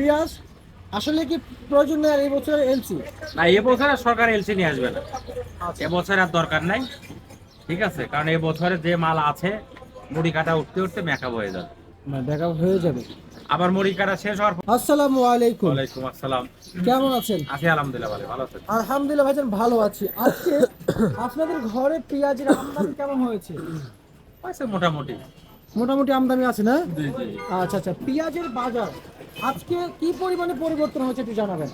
পেঁয়াজ আসলে কি প্রয়োজন নেই আর এই বছর এলসি না এবছর আর সরকার এলসি নিয়ে আসবে না। এবছর আর দরকার নাই। ঠিক আছে? কারণ এবছরে যে মাল আছে মুড়ি কাটা উঠতে উঠতে মেকআপ হয়ে যাবে। দেখা হয়ে যাবে। আবার মুড়ি কাটা শেষ হওয়ার পর আসসালামু আলাইকুম। ওয়ালাইকুম আসসালাম। কেমন আছেন? আছি আলহামদুলিল্লাহ ভালো ভালো আছেন। আলহামদুলিল্লাহ ভাইজান ভালো আছি। আজকে আপনাদের ঘরে পেঁয়াজের আমদানি কেমন হয়েছে? হয়েছে মোটামুটি। মোটামুটি আমদানি আছে না? জি জি। আচ্ছা আচ্ছা। পেঁয়াজের বাজার আজকে কি পরিমাণে পরিবর্তন হয়েছে একটু জানাবেন?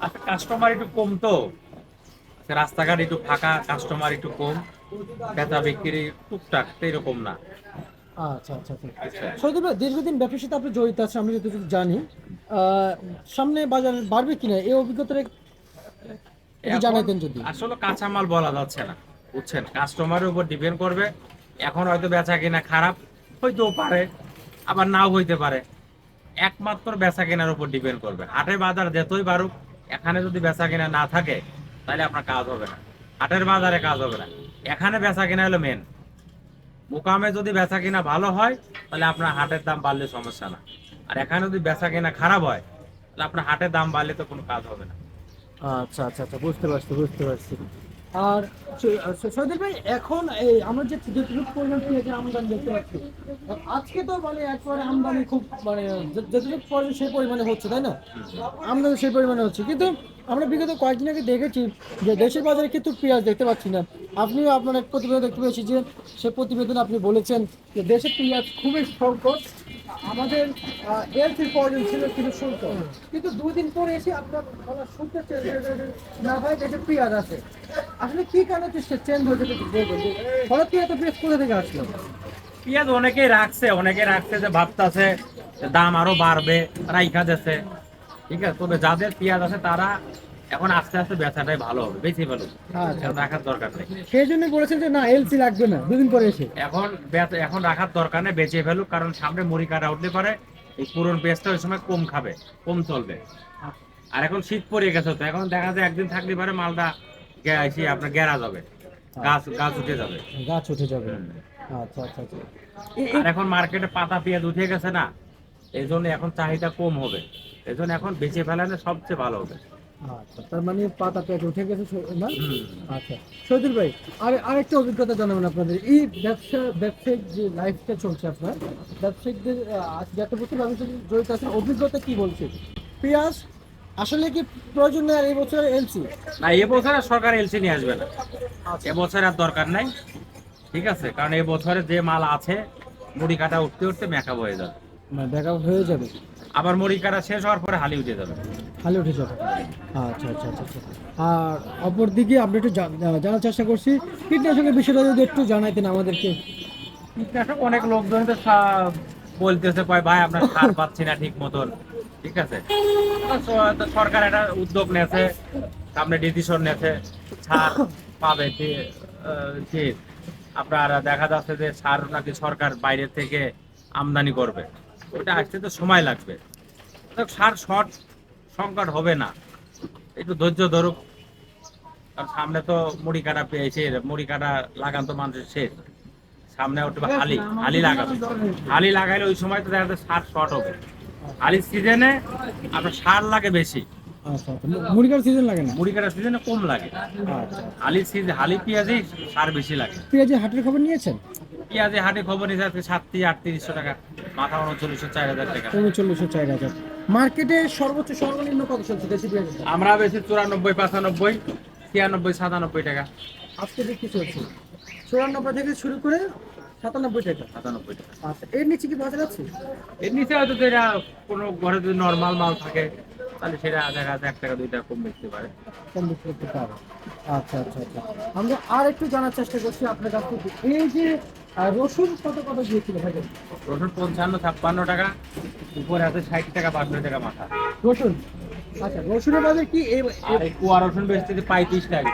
আচ্ছা কাস্টমার একটু কম তো। আচ্ছা, রাস্তাঘাট একটু ফাঁকা কাস্টমার একটু কম। ক্রেতা বিক্রি টুকটাক এরকম না। আচ্ছা আচ্ছা দীর্ঘদিন ব্যবসার সাথে আপনি জড়িত আছেন আমি যতটুকু জানি। আহ, সামনে বাজার বাড়বে কিনা এই অভিজ্ঞতাটা যদি। আসলে কাঁচামাল বলা যাচ্ছে না বুঝছেন? কাস্টমারের উপর ডিপেন্ড করবে। এখন হয়তো বেচা কিনা খারাপ হইতেও পারে আবার নাও হইতে পারে। একমাত্র বেচা কেনার উপর ডিপেন্ড করবে। হাটে বাজার যতই বাড়ুক, এখানে যদি বেচা কেনা না থাকে, তাহলে আপনার কাজ হবে না। হাটের বাজারে কাজ হবে না। এখানে বেচা কেনা হলো মেন মোকামে যদি বেচা কেনা ভালো হয়, তাহলে আপনার হাটের দাম বাড়লে সমস্যা না। আর এখানে যদি বেচা কিনা খারাপ হয়, তাহলে আপনার হাটের দাম বাড়লে তো কোনো কাজ হবে না। আচ্ছা আচ্ছা আচ্ছা বুঝতে পারছি বুঝতে পারছি। আর সৈদুল ভাই, এখন এই আমরা যে যেটুকু পরিমাণ পেঁয়াজের আমদানি দেখতে পাচ্ছি আজকে তো মানে একবারে আমদানি খুব মানে যে- যেটুকু প্রয়োজন সেই পরিমাণে হচ্ছে, তাই না? আমদানি সেই পরিমাণে হচ্ছে। কিন্তু আমরা বিগত কয়েকদিন আগে দেখেছি যে দেশের বাজারে কিন্তু পেঁয়াজ দেখতে পাচ্ছি না। আপনিও আপনার এক প্রতিবেদন দেখতে পেয়েছি যে সে প্রতিবেদন আপনি বলেছেন যে দেশে পেঁয়াজ খুবই সংকট। আমাদের এলসির প্রয়োজন ছিল কিন্তু শুল্ক কিন্তু দুই দিন পরে এসে আপনার বলা শুনতে গেছে না ভাই দেশে পেঁয়াজ আছে। আসলে কি কারণে সে চেঞ্জ হয়ে যে হঠাৎ করে এত পেঁয়াজ কোথা থেকে আসলো? পেঁয়াজ অনেকেই রাখছে অনেকে রাখছে যে ভাবতাছে দাম আরও বাড়বে, রাইখা দিচ্ছে ঠিক আছে, তবে যাদের পেঁয়াজ আছে তারা এখন আস্তে আস্তে বেচাটাই ভালো হবে বেশি ভালো আচ্ছা। এখন রাখার দরকার নেই। সেই জন্য বলেছেন যে না এলসি লাগবে না দুদিন পরে এসে। এখন এখন রাখার দরকার নেই বেঁচে ফেলুক কারণ সামনে মুড়ি কাটা উঠতে পারে এই পুরন পেঁয়াজটা ওই সময় কম খাবে কম চলবে। আর এখন শীত পড়ে গেছে তো এখন দেখা যায় একদিন থাকলে পারে মালটা এসে আপনার গেরা যাবে গাছ গাছ উঠে যাবে। গাছ উঠে যাবে। আচ্ছা আচ্ছা আচ্ছা। আর এখন মার্কেটে পাতা পেঁয়াজ উঠে গেছে না এই জন্য এখন চাহিদা কম হবে। এই জন্য এখন বেঁচে ফেলানো সবচেয়ে ভালো হবে। আচ্ছা তার মানে পাতা পেঁয়াজ উঠে গেছে না? আচ্ছা সৈদুল ভাই আর আরেকটা অভিজ্ঞতা জানাবেন আপনাদের। এই ব্যবসা ব্যবসায়িক যে লাইফটা চলছে আপনার ব্যবসায়িকদের যত বছর ব্যবসা জড়িত আছেন অভিজ্ঞতা কি বলছে পেঁয়াজ আসলে কি প্রয়োজন নেই আর এই বছর এলসি? না এবছর আর সরকার এলসি নিয়ে আসবে না। এবছর আর দরকার নাই। ঠিক আছে কারণ এবছরে যে মাল আছে মুড়ি কাটা উঠতে উঠতে মেকআপ হয়ে যাবে। দেখা হয়ে যাবে। আবার মুড়ি কাটা শেষ হওয়ার পরে হালি উঠে যাবে। খালি উঠে যাবে আচ্ছা আচ্ছা আচ্ছা আচ্ছা। আর অপরদিকে আমরা একটু জানার চেষ্টা করছি কীটনাশকের বিষয়টা যদি একটু জানাইতেন আমাদেরকে। কীটনাশক অনেক লোকজন তো বলতেছে কয় ভাই আপনার সার পাচ্ছি না ঠিক মতন ঠিক আছে সরকার একটা উদ্যোগ নেছে সামনে ডিসিশন নেছে সার পাবে কি আপনার দেখা যাচ্ছে যে সার নাকি সরকার বাইরে থেকে আমদানি করবে। ওটা আসতে তো সময় লাগবে। সার শর্ট সংকট হবে না। একটু ধৈর্য ধরুক। কারণ সামনে তো মুড়ি কাটা পেয়েছে মুড়ি কাটা লাগান তো মানুষের শেষ। সামনে ওটা হালি হালি লাগাবে। হালি লাগাইলে ওই সময় তো দেখা যাচ্ছে সার শর্ট হবে। হালির সিজনে আপনার সার লাগে বেশি। আচ্ছা আচ্ছা। মুড়িকার সিজন লাগে না? মুড়ি কাটার সিজনে কম লাগে। আচ্ছা। হালির সিজন হালি পেঁয়াজে সার বেশি লাগে। পেঁয়াজের হাটের খবর নিয়েছেন? পেঁয়াজে হাটে খবর নিয়ে যাচ্ছে সাতটি আটত্রিশশো টাকা। মাথা উনচল্লিশশো চার হাজার টাকা। উনচল্লিশশো চার হাজার। মার্কেটে সর্বোচ্চ সর্বনিম্ন কত চলছে দেশি পেঁয়াজের দাম? আমরা বেশি চুরানব্বই পঁচানব্বই ছিয়ানব্বই সাতানব্বই টাকা। আজকে বিক্রি চলছে। চুরানব্বই থেকে শুরু করে সাতানব্বই টাকা। সাতানব্বই টাকা। আচ্ছা এর নিচে কি বাজার আছে? এর নিচে হয়তো কোনো ঘরে যদি নর্মাল মাল থাকে তাহলে সেটা দেখা যাচ্ছে এক টাকা দুই টাকা কম বেচতে পারে কম বেশি করতে পারে। আচ্ছা আচ্ছা আচ্ছা। আমরা আর একটু জানার চেষ্টা করছি আপনার কাছ থেকে। এই যে আহ, রসুন কত কত দিয়েছিল ভাই? রসুন পঞ্চান্ন ছাপ্পান্ন টাকা উপরে আছে ষাট টাকা টাকা মাথা। রসুন? আচ্ছা রসুনের বাজার কি এই কুয়া রসুন বেচতেছে পঁয়ত্রিশ টাকা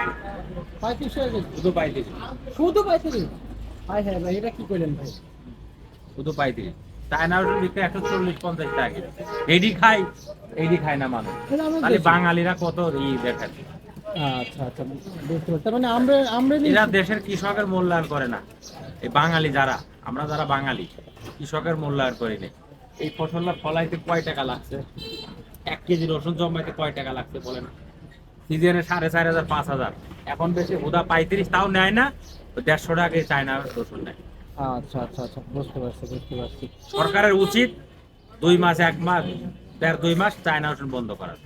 পঁয়ত্রিশ টাকা শুধু পঁয়ত্রিশ। শুধু পঁয়ত্রিশ? হাই হ্যাঁ ভাই এটা কি করলেন ভাই? শুধু পঁয়ত্রিশ। চায়না রসুন বিক্রি একশো চল্লিশ পঞ্চাশ টাকা এডি খাই এডি খায় না মানুষ। তাহলে। বাঙালিরা কত ই দেখেন আচ্ছা আচ্ছা বুঝতে পারছি। মানে আমরা আমরা এরা দেশের কৃষকের মূল্যায়ন করে না। এই বাঙালি যারা আমরা যারা বাঙালি কৃষকের মূল্যায়ন করি না এই ফসলটা ফলাইতে কয় টাকা লাগছে? এক কেজি রসুন জমাইতে কয় টাকা লাগছে বলে না সিজনে সাড়ে চার হাজার পাঁচ হাজার। এখন বেশি হুদা পঁয়ত্রিশ তাও নেয় না দেড়শো টাকা চায় না রসুন নেয়। আচ্ছা আচ্ছা আচ্ছা বুঝতে পারছি বুঝতে পারছি। সরকারের উচিত দুই মাস এক মাস দেড় দুই মাস চায়না রসুন বন্ধ করার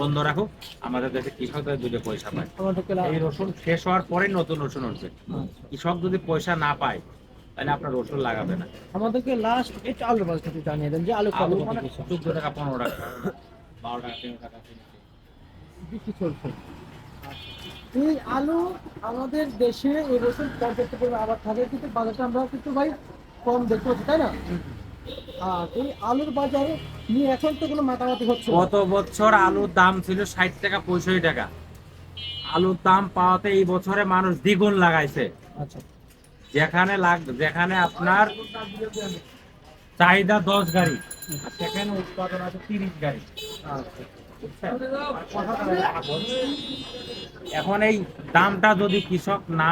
বন্ধ রাখুক আমাদের দেশে কৃষকদের দুটো পয়সা পায়। এই রসুন শেষ হওয়ার পরে নতুন রসুন উঠবে। কৃষক যদি পয়সা না পায় তাহলে আপনার রসুন লাগাবে না। আমাদেরকে লাস্ট একটু আলুর বাজারটা জানিয়ে দেন যে আলু আলু মানে? চোদ্দ টাকা পনেরো টাকা বারো টাকা তেরো টাকা বিক্রি চলছে। এই আলু আমাদের দেশে এবছর পর্যাপ্ত পরিমাণে আবার থাকে কিন্তু বাজারটা আমরা কিন্তু ভাই কম দেখতে পাচ্ছি তাই না? আর এই আলুর বাজারে নিয়ে এখন তো কোনো মাতামাতি হচ্ছে গত বছর আলুর দাম ছিল ষাট টাকা পঁয়ষট্টি টাকা। আলুর দাম পাওয়াতে এই বছরে মানুষ দ্বিগুণ লাগাইছে। আচ্ছা। যেখানে লাগ যেখানে আপনার চাহিদা দশ গাড়ি সেখানে উৎপাদন আছে তিরিশ গাড়ি। আচ্ছা? এখন এই দামটা যদি কৃষক না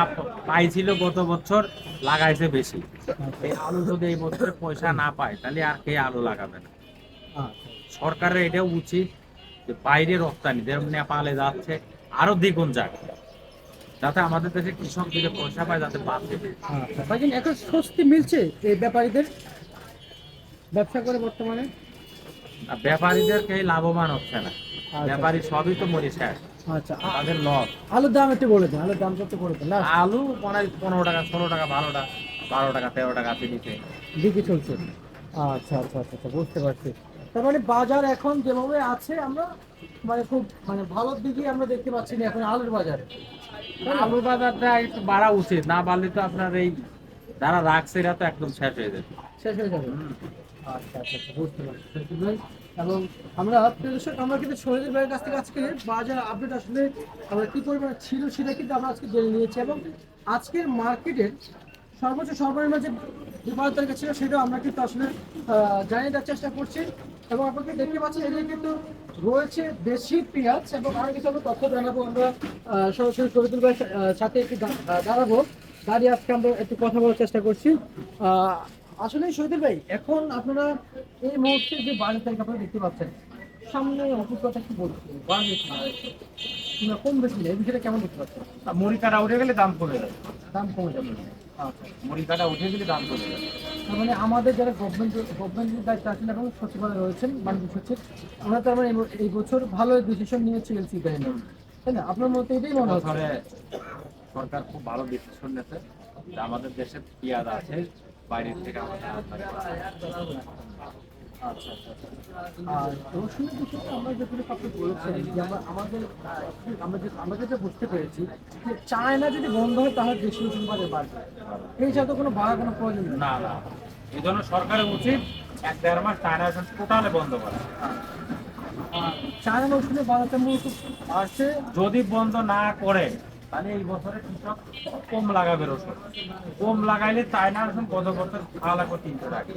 পাইছিল গত বছর, লাগাইছে বেশি। এই আলু যদি এই বছরে পয়সা না পায়, তাহলে আর কে আলু লাগাবে না? সরকারের এটাও উচিত যে বাইরে রপ্তানি, যেমন নেপালে যাচ্ছে, আরও দ্বিগুণ যাক, যাতে আমাদের দেশে কৃষক দিকে পয়সা পায়, যাতে বাঁচে। এখন স্বস্তি মিলছে এই ব্যাপারীদের? ব্যবসা করে বর্তমানে? আর ব্যাপারীদের কেউ লাভবান হচ্ছে না। আচ্ছা। ব্যাপারী সবই তো মরি শেষ আচ্ছা তাদের লস। আলুর দাম একটু বলে দেন আলুর দাম কত করে দেন? না আলু পনেরো টাকা ষোলো টাকা বারো টাকা বারো টাকা তেরো টাকা তিরিশে বিক্রি চলছে। আচ্ছা আচ্ছা আচ্ছা আচ্ছা বুঝতে পারছি। তার মানে বাজার এখন যেভাবে আছে আমরা মানে খুব মানে ভালোর দিকে আমরা দেখতে পাচ্ছি না এখন আলুর বাজার। আলুর বাজারটা একটু বাড়া উচিত না বাড়লে তো আপনার এই যারা রাখছে এরা তো একদম শেষ হয়ে যাবে। শেষ হয়ে যাবে। আচ্ছা আচ্ছা আচ্ছা বুঝতে পারছি ভাই। এবং আমরা আমরা কিন্তু শহীদের ভাইয়ের কাছ থেকে আজকে বাজার আপডেট আসলে আমরা কি পরিমাণে ছিল সেটা কিন্তু আমরা আজকে জেনে নিয়েছি এবং আজকের মার্কেটের সর্বোচ্চ সর্বনিম্ন যে বিপদ তালিকা ছিল সেটাও আমরা কিন্তু আসলে জানিয়ে দেওয়ার চেষ্টা করছি। এবং আপনাকে দেখতে পাচ্ছেন এদিকে কিন্তু রয়েছে দেশি পেঁয়াজ এবং আরও কিছু আমরা তথ্য জানাব আমরা সরাসরি শহীদুল ভাইয়ের সাথে একটু দাঁড়াবো। দাঁড়িয়ে আজকে আমরা একটু কথা বলার চেষ্টা করছি। আসলে শহীদুল ভাই এখন আপনারা এই মুহূর্তে যে বাড়ি তালিকা আপনারা দেখতে পাচ্ছেন সামনে অভিজ্ঞতা কি বলছেন বাড়বে কিনা কম বেশি না এই বিষয়টা কেমন দেখতে পাচ্ছেন? আর মুড়ি কাটা উঠে গেলে দাম কমে যাবে। দাম কমে যাবে। আচ্ছা মুড়ি কাটা উঠে গেলে দাম কমে যাবে। তার মানে আমাদের যারা গভর্নমেন্ট গভর্নমেন্টের দায়িত্ব আছেন এবং সচিবালয়ে রয়েছেন বাণিজ্য সচিব ওনারা তো আমরা এই- বছর ভালো ডিসিশন নিয়েছে এলসি তাই না? আপনার মতে এটাই মনে হচ্ছে? সরকার খুব ভালো ডিসিশন নিয়েছে। আমাদের দেশে পেঁয়াজ আছে বাইরের থেকে। আচ্ছা আচ্ছা আচ্ছা। আর রসুনের বিষয়ে আমরা যতটুকু আপনি বলেছেন যে আমরা আমাদের আমরা যে আমরা যেটা বুঝতে পেরেছি যে চায়না যদি বন্ধ হয় তাহলে দেশি রসুন বাজার বাড়বে এই কোনো কোনো প্রয়োজন না না এই জন্য সরকারের উচিত এক দেড় মাস চায়না টোটালে বন্ধ করা চায়না রসুনের বাজারটা মূলত আসছে যদি বন্ধ না করে তাহলে এই বছরে কৃষক কম লাগাবে রসুন কম লাগাইলে চায়না রসুন গত বছর আলাদা করে তিনশো টাকা।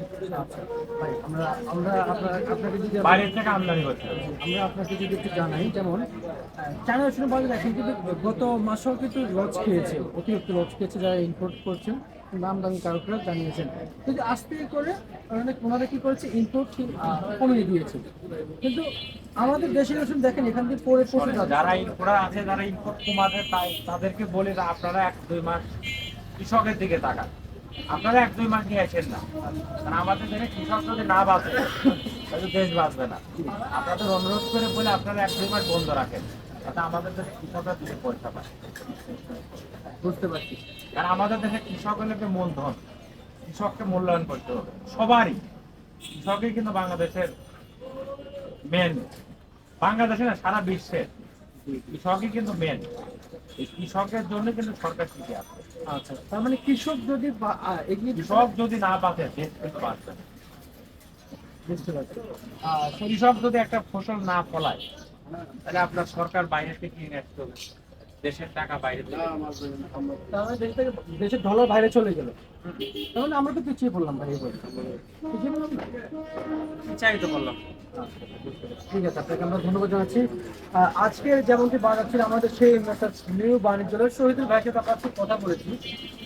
আমরা আমরা আপনাকে যদি বাইরের থেকে আমদানি করছি আমরা আপনাকে যদি একটু জানাই যেমন চায়না রসুন বাজার এখন কিন্তু গত মাসেও কিন্তু লজ খেয়েছে অতিরিক্ত লজ খেয়েছে যারা ইম্পোর্ট করছেন। কিংবা আমদানি কারকরা জানিয়েছেন। কিন্তু আস্তে করে অনেক ওনারা কি করেছে? ইম্পোর্ট কমিয়ে দিয়েছে। কিন্তু আমাদের দেশের রসুন দেখেন এখান থেকে পরে যাচ্ছে। যারা ইম্পোর্টার আছে যারা ইম্পোর্ট কমাতে তাই তাদেরকে বলে আপনারা এক দুই মাস কৃষকের দিকে তাকান। আপনারা এক দুই মাস নিয়ে আসেন না। কারণ আমাদের দেশে কৃষক যদি না বাঁচে তাহলে দেশ বাঁচবে না। আপনাদের অনুরোধ করে বলে আপনারা এক দুই মাস বন্ধ রাখেন। আমাদের দেশে কৃষকরা পয়সা পায় বুঝতে পারছি? কারণ আমাদের দেশে কৃষক হলে যে মূলধন কৃষককে মূল্যায়ন করতে হবে। সবারই। কৃষকই কিন্তু বাংলাদেশের মেন বাংলাদেশে না সারা বিশ্বের। কৃষকই কিন্তু মেন এই কৃষকের জন্য কিন্তু সরকার টিকে আছে। আচ্ছা তার মানে কৃষক যদি কৃষক যদি না বাঁচে দেশ কিন্তু বাঁচবে কৃষক যদি একটা ফসল না ফলায় তাহলে আপনার সরকার বাইরে থেকে কিনে আসতে হবে। দেশের টাকা বাইরে থেকে। তার মানে দেশ থেকে দেশের ডলার বাইরে চলে গেল। তাহলে আমরা তো পিছিয়ে পড়লাম ভাই পিছিয়ে পড়লাম বললাম ঠিক আছে আপনাকে আমরা ধন্যবাদ জানাচ্ছি। আজকে যেমনটি বাজার ছিল আমাদের সেই মেসাজ নিউ বাণিজ্যালয় শহীদুল সাথে আপনার সাথে কথা বলেছি।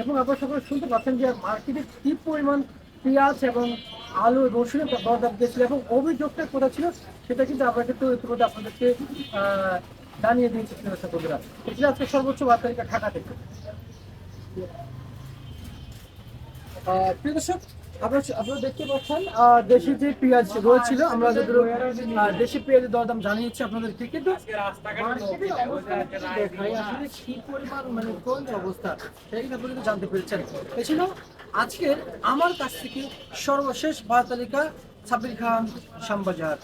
এবং আপনার সকলে শুনতে পাচ্ছেন যে মার্কেটে কি পরিমাণ পেঁয়াজ এবং আলু রসুনের দরদাম দিয়েছিল এবং অভিযোগটা কোথা ছিল সেটা কিন্তু আমরা কিন্তু ইতিমধ্যে আপনাদেরকে জানিয়ে দিয়েছি বন্ধুরা। এটি আজকে সর্বোচ্চ বাদ তালিকা ঢাকা থেকে। আপনারা দেখতে পাচ্ছেন যে পেঁয়াজ পেঁয়াজের কিন্তু মানে অবস্থা সেইটা পর্যন্ত জানতে পেরেছেন। এ ছিল আজকের আমার কাছ থেকে সর্বশেষ বার্তালিকা তালিকা সাবির খান শ্যামবাজার।